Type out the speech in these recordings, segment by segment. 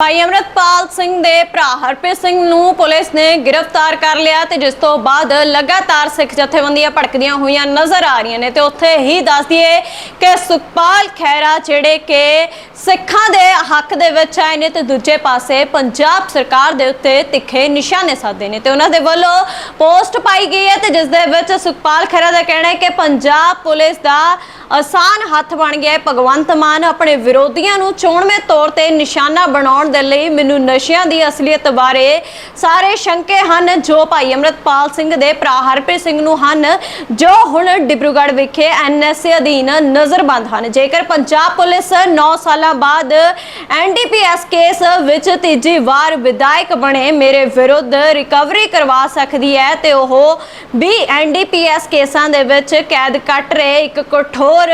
ਭਾਈ ਅਮਰਤਪਾਲ ਸਿੰਘ ਦੇ ਭਰਾ ਹਰਪ੍ਰੀਤ ਸਿੰਘ ਨੂੰ ਪੁਲਿਸ ਨੇ ਗ੍ਰਿਫਤਾਰ ਕਰ ਲਿਆ ਤੇ ਜਿਸ ਤੋਂ ਬਾਅਦ ਲਗਾਤਾਰ ਸਿੱਖ ਜਥੇਬੰਦੀਆਂ ਭੜਕਦੀਆਂ ਹੋਈਆਂ ਨਜ਼ਰ ਆ ਰਹੀਆਂ ਨੇ ਤੇ ਉੱਥੇ ਹੀ ਦੱਸ ਦਈਏ ਕਿ ਸੁਖਪਾਲ ਖਹਿਰਾ, ਜਿਹੜੇ ਕਿ ਸਿੱਖਾਂ ਦੇ ਹੱਕ ਦੇ ਵਿੱਚ ਆਏ ਨੇ ਤੇ ਦੂਜੇ ਪਾਸੇ ਪੰਜਾਬ ਸਰਕਾਰ ਦੇ ਉੱਤੇ ਤਿੱਖੇ ਨਿਸ਼ਾਨੇ ਸਾਧੇ ਨੇ ਤੇ ਉਹਨਾਂ ਦੇ ਵੱਲੋਂ ਪੋਸਟ ਪਾਈ ਗਈ ਹੈ ਤੇ ਜਿਸ ਦੇ ਵਿੱਚ ਸੁਖਪਾਲ ਖਹਿਰਾ ਦਾ ਕਹਿਣਾ ਹੈ ਕਿ ਪੰਜਾਬ ਪੁਲਿਸ ਦਾ ਆਸਾਨ ਹੱਥ ਬਣ ਗਿਆ ਹੈ। ਭਗਵੰਤ ਮਾਨ ਆਪਣੇ ਵਿਰੋਧੀਆਂ ਨੂੰ ਚੋਣਵੇਂ ਤੌਰ ਤੇ ਨਿਸ਼ਾਨਾ ਬਣਾਉਣ ਦੇ ਲਈ ਮੈਨੂੰ ਨਸ਼ਿਆਂ ਦੀ ਅਸਲੀਅਤ ਬਾਰੇ ਸਾਰੇ ਸ਼ੰਕੇ ਹਨ। ਜੋ ਭਾਈ ਅਮਰਤਪਾਲ ਸਿੰਘ ਦੇ ਭਰਾ ਹਰਪ੍ਰੀਤ ਸਿੰਘ ਨੂੰ ਹਨ, ਜੋ ਹੁਣ ਡਿਬਰੂਗੜ੍ਹ ਵਿਖੇ ਐਨਐਸਏ ਅਧੀਨ ਨਜ਼ਰਬੰਦ ਹਨ। ਜੇਕਰ ਪੰਜਾਬ ਪੁਲਿਸ 9 ਸਾਲਾਂ ਬਾਅਦ ਐਨਡੀਪੀਐਸ ਕੇਸ ਵਿੱਚ ਤੀਜੀ ਵਾਰ ਵਿਧਾਇਕ ਬਣੇ, ਮੇਰੇ ਵਿਰੁੱਧ ਰਿਕਵਰੀ ਕਰਵਾ ਸਕਦੀ ਹੈ ਤੇ ਉਹ ਵੀ ਐਨਡੀਪੀਐਸ ਕੇਸਾਂ ਦੇ ਵਿੱਚ ਕੈਦ ਕੱਟ ਰਹੇ। ਇੱਕ ਕਠੋਰ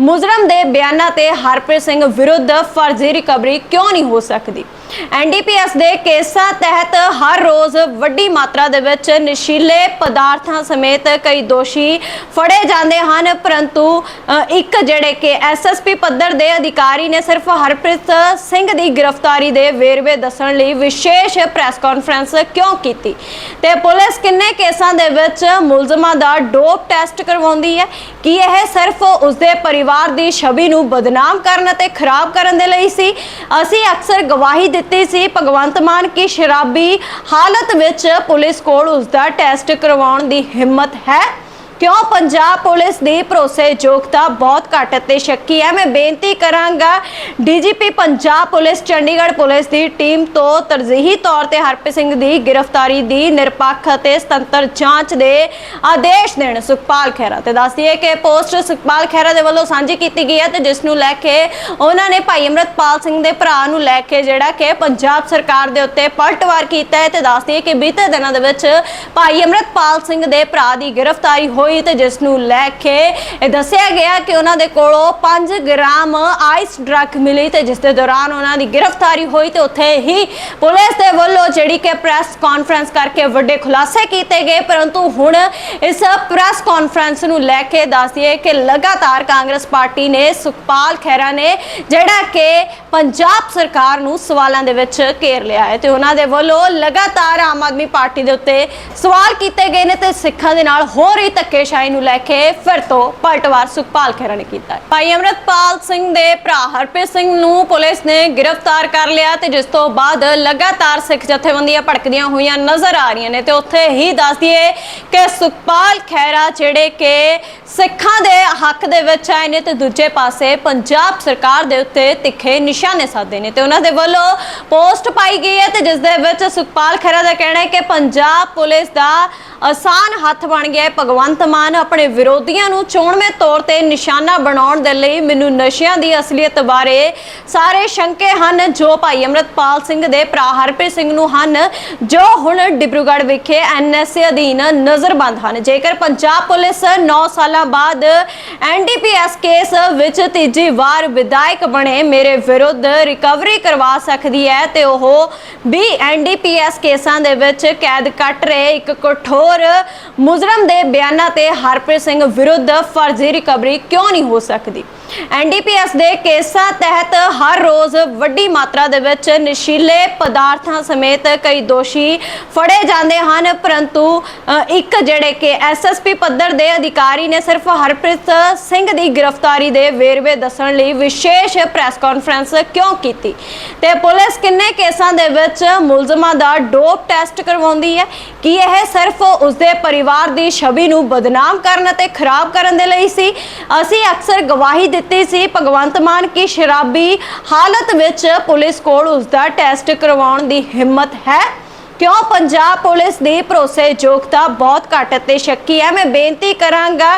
ਮੁਜਰਮ ਦੇ ਬਿਆਨਾਂ ਤੇ ਹਰਪ੍ਰੀਤ ਸਿੰਘ ਵਿਰੁੱਧ ਫਰਜ਼ੀ ਰਿਕਵਰੀ ਕਿਉਂ ਨਹੀਂ ਹੋ ਸਕਦੀ? ਐਨਡੀਪੀਐਸ ਦੇ ਕੇਸਾਂ ਤਹਿਤ ਹਰ ਰੋਜ਼ ਵੱਡੀ ਮਾਤਰਾ ਦੇ ਵਿੱਚ ਨਸ਼ੀਲੇ ਪਦਾਰਥਾਂ ਸਮੇਤ ਕਈ ਦੋਸ਼ੀ ਫੜੇ ਜਾਂਦੇ ਹਨ, ਪਰੰਤੂ ਇੱਕ ਜਿਹੜੇ ਕਿ ਐਸਐਸਪੀ ਪੱਧਰ ਦੇ ਅਧਿਕਾਰੀ ਨੇ ਸਿਰਫ ਹਰਪ੍ਰੀਤ ਸਿੰਘ ਦੀ ਗ੍ਰਿਫਤਾਰੀ ਦੇ ਵੇਰਵੇ ਦੱਸਣ ਲਈ ਵਿਸ਼ੇਸ਼ ਪ੍ਰੈਸ ਕਾਨਫਰੰਸ ਕਿਉਂ ਕੀਤੀ? ਤੇ ਪੁਲਿਸ ਕਿੰਨੇ ਕੇਸਾਂ ਦੇ ਵਿੱਚ ਮੁਲਜ਼ਮਾਂ ਦਾ ਡੋਪ ਟੈਸਟ ਕਰਵਾਉਂਦੀ ਹੈ? ਕੀ ਇਹ ਸਿਰਫ ਉਸਦੇ ਪਰਿਵਾਰ ਦੀ ਛਵੀ ਨੂੰ ਬਦਨਾਮ ਕਰਨ ਅਤੇ ਖਰਾਬ ਕਰਨ ਦੇ ਲਈ ਸੀ? ਅਸੀਂ ਅਕਸਰ ਗਵਾਹੀ ਦਿੱਤੀ ਸੀ, ਭਗਵੰਤ ਮਾਨ ਕੀ ਸ਼ਰਾਬੀ ਹਾਲਤ ਵਿੱਚ ਪੁਲਿਸ ਕੋਲ ਉਸਦਾ ਟੈਸਟ ਕਰਵਾਉਣ ਦੀ ਹਿੰਮਤ ਹੈ? ਕਿਉਂ ਪੰਜਾਬ ਪੁਲਿਸ ਦੀ ਭਰੋਸੇਯੋਗਤਾ ਬਹੁਤ ਘੱਟ ਅਤੇ ਸ਼ੱਕੀ? ਹੈ ਮੈਂ ਬੇਨਤੀ ਕਰਾਂਗਾ, DGP Punjab police, Chandigarh police ਦੀ ਟੀਮ ਤੋਂ ਤਰਜੀਹੀ ਤੌਰ ਤੇ ਹਰਪ੍ਰੀਤ ਸਿੰਘ ਦੀ ਗ੍ਰਿਫਤਾਰੀ ਦੀ ਨਿਰਪੱਖ ਅਤੇ ਸੁਤੰਤਰ ਜਾਂਚ ਦੇ ਆਦੇਸ਼ ਦੇਣ ਸੁਖਪਾਲ ਖਹਿਰਾ ਤੇ ਦੱਸ ਦਈਏ ਕਿ ਪੋਸਟ ਸੁਖਪਾਲ ਖਹਿਰਾ ਦੇ ਵੱਲੋਂ ਸਾਂਝੀ ਕੀਤੀ ਗਈ ਹੈ ਤੇ ਜਿਸ ਨੂੰ ਲੈ ਕੇ ਉਹਨਾਂ ਨੇ ਭਾਈ ਅਮਰਤਪਾਲ ਸਿੰਘ ਦੇ ਭਰਾ ਨੂੰ ਲੈ ਕੇ ਜਿਹੜਾ ਕਿ ਪੰਜਾਬ ਸਰਕਾਰ ਦੇ ਉੱਤੇ ਪਲਟਵਾਰ ਕੀਤਾ ਹੈ ਤੇ ਦੱਸ ਦਈਏ ਕਿ ਬੀਤੇ ਦਿਨਾਂ ਦੇ ਵਿੱਚ ਭਾਈ ਅਮਰਤਪਾਲ ਸਿੰਘ ਦੇ ਭਰਾ ਦੀ ਗ੍ਰਿਫਤਾਰੀ ਹੋਈ ਤੇ ਜਿਸ ਨੂੰ ਲੈ ਕੇ ਇਹ ਦੱਸਿਆ ਗਿਆ ਕਿ ਉਹਨਾਂ ਦੇ ਕੋਲੋਂ 5 ਗ੍ਰਾਮ ਆਈਸ ਡਰੱਗ ਮਿਲੀ ਤੇ ਜਿਸ ਦੇ ਦੌਰਾਨ ਉਹਨਾਂ ਦੀ ਗ੍ਰਿਫਤਾਰੀ ਹੋਈ ਤੇ ਉੱਥੇ ਹੀ ਪੁਲਿਸ ਦੇ ਵੱਲੋਂ ਜਿਹੜੀ ਕਿ ਪ੍ਰੈਸ ਕਾਨਫਰੰਸ ਕਰਕੇ ਵੱਡੇ ਖੁਲਾਸੇ ਕੀਤੇ ਗਏ। ਪਰੰਤੂ ਹੁਣ ਇਸ ਪ੍ਰੈਸ ਕਾਨਫਰੰਸ ਨੂੰ ਲੈ ਕੇ ਦੱਸ ਕਿ ਲਗਾਤਾਰ ਕਾਂਗਰਸ ਪਾਰਟੀ ਨੇ ਸੁਖਪਾਲ ਖਹਿਰਾ ਨੇ ਜਿਹੜਾ ਕਿ ਪੰਜਾਬ ਸਰਕਾਰ ਨੂੰ ਸਵਾਲਾਂ ਦੇ ਵਿੱਚ ਘੇਰ ਲਿਆ ਹੈ ਤੇ ਉਹਨਾਂ ਦੇ ਵੱਲੋਂ ਲਗਾਤਾਰ ਆਮ ਆਦਮੀ ਪਾਰਟੀ ਦੇ ਉੱਤੇ ਸਵਾਲ ਕੀਤੇ ਗਏ ਨੇ ਤੇ ਸਿੱਖਾਂ ਦੇ ਨਾਲ ਹੋ ਰਹੀ ਧੱਕੇਸ਼ਾਹੀ ਨੂੰ ਲੈ ਕੇ ਫਿਰ ਤੋਂ ਪਲਟਵਾਰ ਸੁਖਪਾਲ ਖਹਿਰਾ ਨੇ ਕੀਤਾ ਹੈ। ਭਾਈ ਅਮਰਤਪਾਲ ਸਿੰਘ ਦੇ ਭਰਾ ਹਰਪ੍ਰੀਤ ਸਿੰਘ ਨੂੰ ਪੁਲਿਸ ਨੇ ਗ੍ਰਿਫਤਾਰ ਕਰ ਲਿਆ ਤੇ ਜਿਸ ਤੋਂ ਬਾਅਦ ਲਗਾਤਾਰ ਸਿੱਖ ਜਥੇਬੰਦੀਆਂ ਭੜਕਦੀਆਂ ਹੋਈਆਂ ਨਜ਼ਰ ਆ ਰਹੀਆਂ ਨੇ ਤੇ ਉੱਥੇ ਹੀ ਦੱਸ ਦਈਏ ਕਿ ਸੁਖਪਾਲ ਖਹਿਰਾ ਜਿਹੜੇ ਕਿ ਸਿੱਖਾਂ ਦੇ ਹੱਕ ਦੇ ਵਿੱਚ ਆਏ ਨੇ ਤੇ ਦੂਜੇ ਪਾਸੇ ਪੰਜਾਬ ਸਰਕਾਰ ਦੇ ਉੱਤੇ ਤਿੱਖੇ ਨਿਸ਼ਾਨੇ ਸਾਧੇ ਨੇ ਤੇ ਉਹਨਾਂ ਦੇ ਵੱਲੋਂ ਪੋਸਟ ਪਾਈ ਗਈ ਹੈ ਤੇ ਜਿਸ ਦੇ ਵਿੱਚ ਸੁਖਪਾਲ ਖਹਿਰਾ ਦਾ ਕਹਿਣਾ ਹੈ ਕਿ ਪੰਜਾਬ ਪੁਲਿਸ ਦਾ ਆਸਾਨ ਹੱਥ ਬਣ ਗਿਆ ਹੈ। ਭਗਵੰਤ ਮਾਨ ਆਪਣੇ ਵਿਰੋਧੀਆਂ ਨੂੰ ਚੋਣਵੇਂ ਤੌਰ ਤੇ ਨਿਸ਼ਾਨਾ ਬਣਾਉਣ ਦੇ ਲਈ ਮੈਨੂੰ ਨਸ਼ਿਆਂ ਦੀ ਅਸਲੀਅਤ ਬਾਰੇ ਸਾਰੇ ਸ਼ੰਕੇ ਹਨ। ਜੋ ਭਾਈ ਅਮਰਤਪਾਲ ਸਿੰਘ ਦੇ ਭਰਾ ਹਰਪ੍ਰੀਤ ਸਿੰਘ ਨੂੰ ਹਨ, ਜੋ ਹੁਣ ਡਿਬਰੂਗੜ੍ਹ ਵਿਖੇ ਐਨਐਸਏ ਅਧੀਨ ਨਜ਼ਰਬੰਦ ਹਨ। ਜੇਕਰ ਪੰਜਾਬ ਪੁਲਿਸ 9 ਸਾਲਾਂ ਬਾਅਦ ਐਨਡੀਪੀਐਸ ਕੇਸ ਵਿੱਚ ਤੀਜੀ ਵਾਰ ਵਿਧਾਇਕ ਬਣੇ, ਮੇਰੇ ਵਿਰੁੱਧ ਰਿਕਵਰੀ ਕਰਵਾ ਸਕਦੀ ਹੈ ਤੇ ਉਹ ਵੀ ਐਨਡੀਪੀਐਸ ਕੇਸਾਂ ਦੇ ਵਿੱਚ ਕੈਦ ਕੱਟ ਰਹੇ। ਇੱਕ ਕਠੋਰ ਮੁਜਰਮ ਦੇ ਬਿਆਨਾਂ ਤੇ ਹਰਪ੍ਰੀਤ ਸਿੰਘ ਵਿਰੁੱਧ ਫਰਜ਼ੀ ਰਿਕਵਰੀ ਕਿਉਂ ਨਹੀਂ ਹੋ ਸਕਦੀ? ਐਨਡੀਪੀਐਸ ਦੇ ਕੇਸਾਂ ਤਹਿਤ ਹਰ ਰੋਜ਼ ਵੱਡੀ ਮਾਤਰਾ ਦੇ ਵਿੱਚ ਨਸ਼ੀਲੇ ਪਦਾਰਥਾਂ ਸਮੇਤ ਕਈ ਦੋਸ਼ੀ ਫੜੇ ਜਾਂਦੇ ਹਨ, ਪਰੰਤੂ ਇੱਕ ਜਿਹੜੇ ਕਿ ਐਸਐਸਪੀ ਪੱਧਰ ਦੇ ਅਧਿਕਾਰੀ ਨੇ ਸਿਰਫ ਹਰਪ੍ਰੀਤ ਸਿੰਘ ਦੀ ਗ੍ਰਿਫਤਾਰੀ ਦੇ ਵੇਰਵੇ ਦੱਸਣ ਲਈ ਵਿਸ਼ੇਸ਼ ਪ੍ਰੈਸ ਕਾਨਫਰੰਸ ਕਿਉਂ ਕੀਤੀ? ਤੇ ਪੁਲਿਸ ਕਿੰਨੇ ਕੇਸਾਂ ਦੇ ਵਿੱਚ ਮੁਲਜ਼ਮਾਂ ਦਾ ਡੋਪ ਟੈਸਟ ਕਰਵਾਉਂਦੀ ਹੈ? ਕੀ ਇਹ ਸਿਰਫ ਉਸਦੇ ਪਰਿਵਾਰ ਦੀ ਛਵੀ ਨੂੰ ਬਦਨਾਮ ਕਰਨ ਅਤੇ ਖਰਾਬ ਕਰਨ ਦੇ ਲਈ ਸੀ? ਅਸੀਂ ਅਕਸਰ ਗਵਾਹੀ ਦਿੱਤੀ ਸੀ, ਭਗਵੰਤ ਮਾਨ ਕੀ ਸ਼ਰਾਬੀ ਹਾਲਤ ਵਿੱਚ ਪੁਲਿਸ ਕੋਲ ਉਸਦਾ ਟੈਸਟ ਕਰਵਾਉਣ ਦੀ ਹਿੰਮਤ ਹੈ? ਕਿਉਂ ਪੰਜਾਬ ਪੁਲਿਸ ਦੀ ਭਰੋਸੇਯੋਗਤਾ ਬਹੁਤ ਘੱਟ ਅਤੇ ਸ਼ੱਕੀ ਹੈ? ਮੈਂ ਬੇਨਤੀ ਕਰਾਂਗਾ,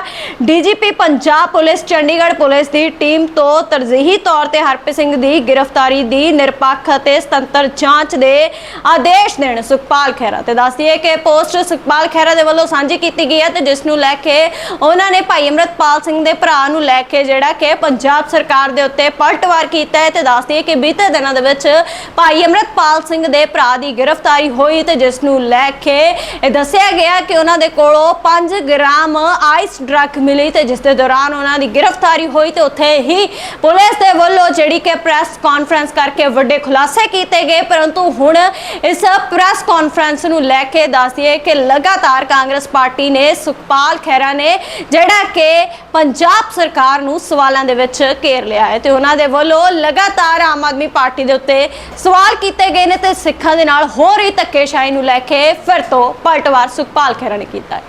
DGP Punjab police, Chandigarh police ਦੀ ਟੀਮ ਤੋਂ ਤਰਜੀਹੀ ਤੌਰ ਤੇ ਹਰਪ੍ਰੀਤ ਸਿੰਘ ਦੀ ਗ੍ਰਿਫਤਾਰੀ ਦੀ ਨਿਰਪੱਖ ਅਤੇ ਸੁਤੰਤਰ ਜਾਂਚ ਦੇ ਆਦੇਸ਼ ਦੇਣ ਸੁਖਪਾਲ ਖਹਿਰਾ ਤੇ ਦੱਸ ਦਈਏ ਕਿ ਪੋਸਟ ਸੁਖਪਾਲ ਖਹਿਰਾ ਦੇ ਵੱਲੋਂ ਸਾਂਝੀ ਕੀਤੀ ਗਈ ਹੈ ਤੇ ਜਿਸ ਨੂੰ ਲੈ ਕੇ ਉਹਨਾਂ ਨੇ ਭਾਈ ਅਮਰਤਪਾਲ ਸਿੰਘ ਦੇ ਭਰਾ ਨੂੰ ਲੈ ਕੇ ਜਿਹੜਾ ਕਿ ਪੰਜਾਬ ਸਰਕਾਰ ਦੇ ਉੱਤੇ ਪਲਟਵਾਰ ਕੀਤਾ ਹੈ ਤੇ ਦੱਸ ਦਈਏ ਕਿ ਬੀਤੇ ਦਿਨਾਂ ਦੇ ਵਿੱਚ ਭਾਈ ਅਮਰਤਪਾਲ ਸਿੰਘ ਦੇ ਭਰਾ ਦੀ ਗ੍ਰਿਫਤਾਰੀ ਹੋਈ ਹੋਈ ਤੇ ਜਿਸ ਨੂੰ ਲੈ ਕੇ ਇਹ ਦੱਸਿਆ ਗਿਆ ਕਿ ਉਹਨਾਂ ਦੇ ਕੋਲੋਂ 5 ਗ੍ਰਾਮ ਆਈਸ ਡਰੱਗ ਮਿਲੀ ਤੇ ਜਿਸ ਦੇ ਦੌਰਾਨ ਉਹਨਾਂ ਦੀ ਗ੍ਰਿਫਤਾਰੀ ਹੋਈ ਤੇ ਉੱਥੇ ਹੀ ਪੁਲਿਸ ਦੇ ਵੱਲੋਂ ਜਿਹੜੀ ਕਿ ਪ੍ਰੈਸ ਕਾਨਫਰੰਸ ਕਰਕੇ ਵੱਡੇ ਖੁਲਾਸੇ ਕੀਤੇ ਗਏ। ਪਰੰਤੂ ਹੁਣ ਇਸ ਪ੍ਰੈਸ ਕਾਨਫਰੰਸ ਨੂੰ ਲੈ ਕੇ ਦੱਸ ਕਿ ਲਗਾਤਾਰ ਕਾਂਗਰਸ ਪਾਰਟੀ ਨੇ ਸੁਖਪਾਲ ਖਹਿਰਾ ਨੇ ਜਿਹੜਾ ਕਿ ਪੰਜਾਬ ਸਰਕਾਰ ਨੂੰ ਸਵਾਲਾਂ ਦੇ ਵਿੱਚ ਘੇਰ ਲਿਆ ਹੈ ਤੇ ਉਹਨਾਂ ਦੇ ਵੱਲੋਂ ਲਗਾਤਾਰ ਆਮ ਆਦਮੀ ਪਾਰਟੀ ਦੇ ਉੱਤੇ ਸਵਾਲ ਕੀਤੇ ਗਏ ਨੇ ਤੇ ਸਿੱਖਾਂ ਦੇ ਨਾਲ ਹੋ ਰਹੀ ਧੱਕੇਸ਼ਾਹੀ ਨੂੰ ਲੈ ਕੇ ਫਿਰ ਤੋਂ ਪਲਟਵਾਰ ਸੁਖਪਾਲ ਖਹਿਰਾ ਨੇ ਕੀਤਾ ਹੈ।